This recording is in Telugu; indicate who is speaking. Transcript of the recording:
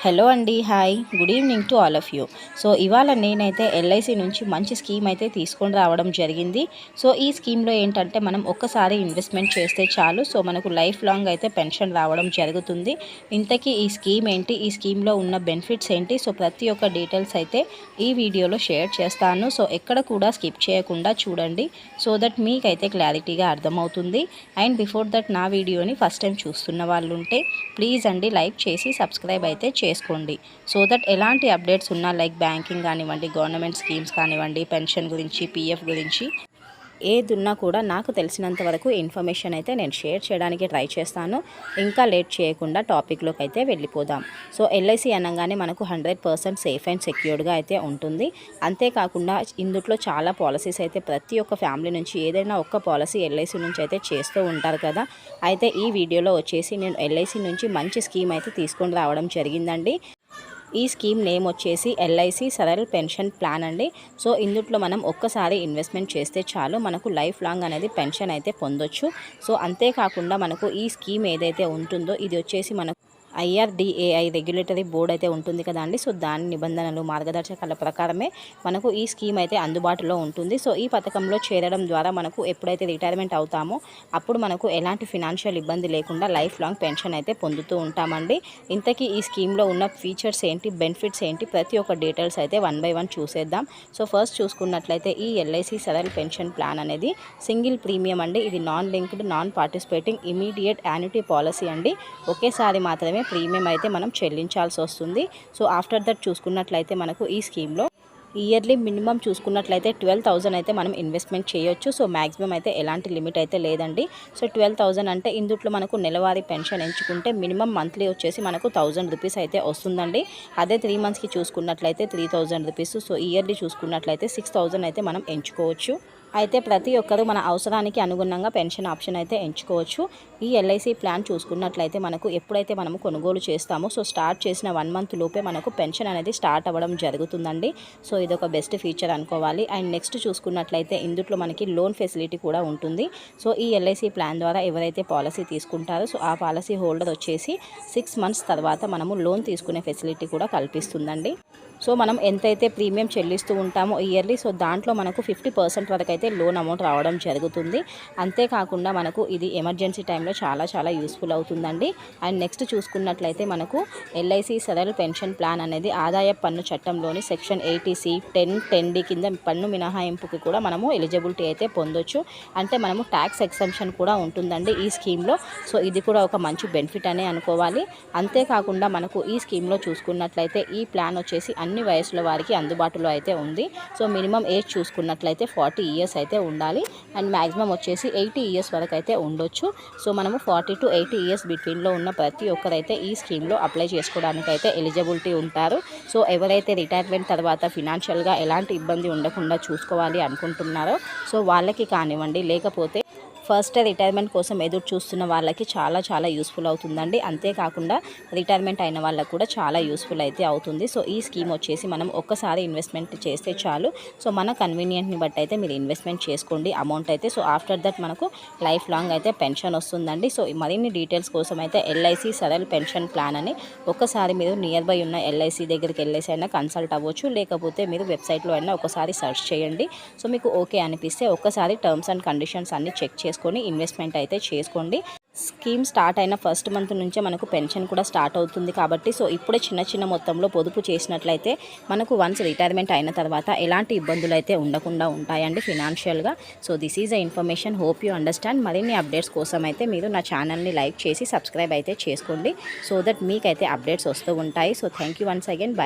Speaker 1: హలో అండి hi. Good evening to all of you. So ఇవాళ నేనైతే ఎల్ఐసి నుంచి మంచి స్కీమ్ అయితే తీసుకొని రావడం జరిగింది. సో ఈ స్కీమ్లో ఏంటంటే మనం ఒక్కసారి ఇన్వెస్ట్మెంట్ చేస్తే చాలు. సో మనకు లైఫ్ లాంగ్ అయితే పెన్షన్ రావడం జరుగుతుంది. ఇంతకీ ఈ స్కీమ్ ఏంటి? ఈ స్కీమ్లో ఉన్న బెనిఫిట్స్ ఏంటి? సో ప్రతి ఒక్క డీటెయిల్స్ అయితే ఈ వీడియోలో షేర్ చేస్తాను. సో ఎక్కడ కూడా స్కిప్ చేయకుండా చూడండి. సో దట్ మీకైతే క్లారిటీగా అర్థమవుతుంది. అండ్ బిఫోర్ దట్ నా వీడియోని ఫస్ట్ టైం చూస్తున్న వాళ్ళు ఉంటే ప్లీజ్ అండి లైక్ చేసి సబ్స్క్రైబ్ అయితే చేసుకోండి. సో దట్ ఎలాంటి అప్డేట్స్ ఉన్నా లైక్ బ్యాంకింగ్ కానివ్వండి గవర్నమెంట్ స్కీమ్స్ కానివ్వండి పెన్షన్ గురించి పీఎఫ్ గురించి ఏదున్నా కూడా నాకు తెలిసినంత వరకు ఇన్ఫర్మేషన్ అయితే నేను షేర్ చేయడానికి ట్రై చేస్తాను. ఇంకా లేట్ చేయకుండా టాపిక్లోకి అయితే వెళ్ళిపోదాం. సో ఎల్ఐసి అనగానే మనకు హండ్రెడ్ పర్సెంట్ సేఫ్ అండ్ సెక్యూర్డ్గా అయితే ఉంటుంది. అంతేకాకుండా ఇందుట్లో చాలా పాలసీస్ అయితే ప్రతి ఒక్క ఫ్యామిలీ నుంచి ఏదైనా ఒక్క పాలసీ ఎల్ఐసి నుంచి అయితే చేస్తూ ఉంటారు కదా. అయితే ఈ వీడియోలో వచ్చేసి నేను ఎల్ఐసి నుంచి మంచి స్కీమ్ అయితే తీసుకొని రావడం జరిగిందండి. ఈ స్కీమ్ నేమ్ వచ్చేసి ఎల్ఐసి సరల్ పెన్షన్ ప్లాన్ అండి. సో ఇందుట్లో మనం ఒక్కసారి ఇన్వెస్ట్మెంట్ చేస్తే చాలు మనకు లైఫ్ లాంగ్ అనేది పెన్షన్ అయితే పొందొచ్చు. సో అంతేకాకుండా మనకు ఈ స్కీమ్ ఏదైతే ఉంటుందో ఇది వచ్చేసి మనకు ఐఆర్డిఏఐ రెగ్యులేటరీ బోర్డ్ అయితే ఉంటుంది కదా అండి. సో దాని నిబంధనలు మార్గదర్శకాల ప్రకారమే మనకు ఈ స్కీమ్ అయితే అందుబాటులో ఉంటుంది. సో ఈ పథకంలో చేరడం ద్వారా మనకు ఎప్పుడైతే రిటైర్మెంట్ అవుతామో అప్పుడు మనకు ఎలాంటి ఫినాన్షియల్ ఇబ్బంది లేకుండా లైఫ్ లాంగ్ పెన్షన్ అయితే పొందుతూ ఉంటామండి. ఇంతకీ ఈ స్కీమ్లో ఉన్న ఫీచర్స్ ఏంటి బెనిఫిట్స్ ఏంటి ప్రతి ఒక్క డీటెయిల్స్ అయితే వన్ బై వన్ చూసేద్దాం. సో ఫస్ట్ చూసుకున్నట్లయితే ఈ ఎల్ఐసి సరల్ పెన్షన్ ప్లాన్ అనేది సింగిల్ ప్రీమియం అండి. ఇది non linked non participating immediate annuity policy అండి. ఒకేసారి మాత్రమే ప్రీమియం అయితే మనం చెల్లించాల్సి వస్తుంది. సో ఆఫ్టర్ దట్ చూసుకున్నట్లయితే మనకు ఈ స్కీమ్లో ఇయర్లీ మినిమం చూసుకున్నట్లయితే ట్వెల్వ్ థౌసండ్ అయితే మనం ఇన్వెస్ట్మెంట్ చేయొచ్చు. సో మ్యాక్సిమం అయితే ఎలాంటి లిమిట్ అయితే లేదండి. సో ట్వెల్వ్ థౌసండ్ అంటే ఇందుట్లో మనకు నెలవారీ పెన్షన్ ఎంచుకుంటే మినిమం మంత్లీ వచ్చేసి మనకు థౌజండ్ రూపీస్ అయితే వస్తుందండి. అదే త్రీ మంత్స్కి చూసుకున్నట్లయితే three thousand rupees. So yearly చూసుకున్నట్లయితే సిక్స్ థౌసండ్ అయితే మనం ఎంచుకోవచ్చు. అయితే ప్రతి ఒక్కరూ మన అవసరానికి అనుగుణంగా పెన్షన్ ఆప్షన్ అయితే ఎంచుకోవచ్చు. ఈ ఎల్ఐసి ప్లాన్ చూసుకున్నట్లయితే మనకు ఎప్పుడైతే మనము కొనుగోలు చేస్తామో సో స్టార్ట్ చేసిన వన్ మంత్ లోపే మనకు పెన్షన్ అనేది స్టార్ట్ అవ్వడం జరుగుతుందండి. సో ఇదొక బెస్ట్ ఫీచర్ అనుకోవాలి. అండ్ నెక్స్ట్ చూసుకున్నట్లయితే ఇందులో మనకి లోన్ ఫెసిలిటీ కూడా ఉంటుంది. సో ఈ ఎల్ఐసి ప్లాన్ ద్వారా ఎవరైతే పాలసీ తీసుకుంటారో సో ఆ పాలసీ హోల్డర్ వచ్చేసి సిక్స్ మంత్స్ తర్వాత మనము లోన్ తీసుకునే ఫెసిలిటీ కూడా కల్పిస్తుందండి. సో మనం ఎంతైతే ప్రీమియం చెల్లిస్తూ ఉంటామో ఇయర్లీ సో దాంట్లో మనకు ఫిఫ్టీ పర్సెంట్ వరకు అయితే లోన్ అమౌంట్ రావడం జరుగుతుంది. అంతేకాకుండా మనకు ఇది ఎమర్జెన్సీ టైంలో చాలా చాలా యూస్ఫుల్ అవుతుందండి. అండ్ నెక్స్ట్ చూసుకున్నట్లయితే మనకు ఎల్ఐసి సరల్ పెన్షన్ ప్లాన్ అనేది ఆదాయ పన్ను చట్టంలోని section eighty C ten ten D కింద పన్ను మినహాయింపుకి కూడా మనము ఎలిజిబిలిటీ అయితే పొందొచ్చు. అంటే మనము ట్యాక్స్ ఎక్సెంప్షన్ కూడా ఉంటుందండి ఈ స్కీమ్లో. సో ఇది కూడా ఒక మంచి బెనిఫిట్ అనే అనుకోవాలి. అంతేకాకుండా మనకు ఈ స్కీమ్లో చూసుకున్నట్లయితే ఈ ప్లాన్ వచ్చేసి అన్ని వయసుల వారికి అందుబాటులో అయితే ఉంది. సో మినిమం ఏజ్ చూసుకున్నట్లయితే ఫార్టీ ఇయర్స్ అయితే ఉండాలి. అండ్ మ్యాక్సిమం వచ్చేసి ఎయిటీ ఇయర్స్ వరకు అయితే ఉండొచ్చు. సో మనము ఫార్టీ టు ఎయిటీ ఇయర్స్ బిట్వీన్లో ఉన్న ప్రతి ఒక్కరైతే ఈ స్కీమ్లో అప్లై చేసుకోవడానికి అయితే ఎలిజిబిలిటీ ఉంటారు. సో ఎవరైతే రిటైర్మెంట్ తర్వాత ఫినాన్షియల్గా ఎలాంటి ఇబ్బంది ఉండకుండా చూసుకోవాలి అనుకుంటున్నారో సో వాళ్ళకి కానివ్వండి. లేకపోతే ఫస్ట్ రిటైర్మెంట్ కోసం ఎదురు చూస్తున్న వాళ్ళకి చాలా చాలా యూస్ఫుల్ అవుతుందండి. అంతేకాకుండా రిటైర్మెంట్ అయిన వాళ్ళకి కూడా చాలా యూస్ఫుల్ అయితే అవుతుంది. సో ఈ స్కీమ్ వచ్చేసి మనం ఒక్కసారి ఇన్వెస్ట్మెంట్ చేస్తే చాలు. సో మన కన్వీనియంట్ని బట్టి అయితే మీరు ఇన్వెస్ట్మెంట్ చేసుకోండి. అమౌంట్ అయితే సో ఆఫ్టర్ దట్ మనకు లైఫ్ లాంగ్ అయితే పెన్షన్ వస్తుందండి. సో మరిన్ని డీటెయిల్స్ కోసం అయితే ఎల్ఐసి సరల్ పెన్షన్ ప్లాన్ అని ఒక్కసారి మీరు నియర్ బై ఉన్న ఎల్ఐసి దగ్గరికి ఎల్ఐసి అయినా కన్సల్ట్ అవ్వచ్చు. లేకపోతే మీరు వెబ్సైట్లో అయినా ఒకసారి సెర్చ్ చేయండి. సో మీకు ఓకే అనిపిస్తే ఒక్కసారి టర్మ్స్ అండ్ కండిషన్స్ అన్ని చెక్ చేసి చేసుకొని ఇన్వెస్ట్మెంట్ అయితే చేసుకోండి. స్కీమ్ స్టార్ట్ అయిన ఫస్ట్ మంత్ నుంచే మనకు పెన్షన్ కూడా స్టార్ట్ అవుతుంది కాబట్టి సో ఇప్పుడే చిన్న చిన్న మొత్తంలో పొదుపు చేసినట్లయితే మనకు వన్స్ రిటైర్మెంట్ అయిన తర్వాత ఎలాంటి ఇబ్బందులు అయితే ఉండకుండా ఉంటాయండి ఫినాన్షియల్గా so this is a information hope you understand మరిన్ని అప్డేట్స్ కోసం అయితే మీరు నా ఛానల్ని లైక్ చేసి సబ్స్క్రైబ్ అయితే చేసుకోండి. సో దట్ మీకైతే అప్డేట్స్ వస్తూ ఉంటాయి. So thank you once again bye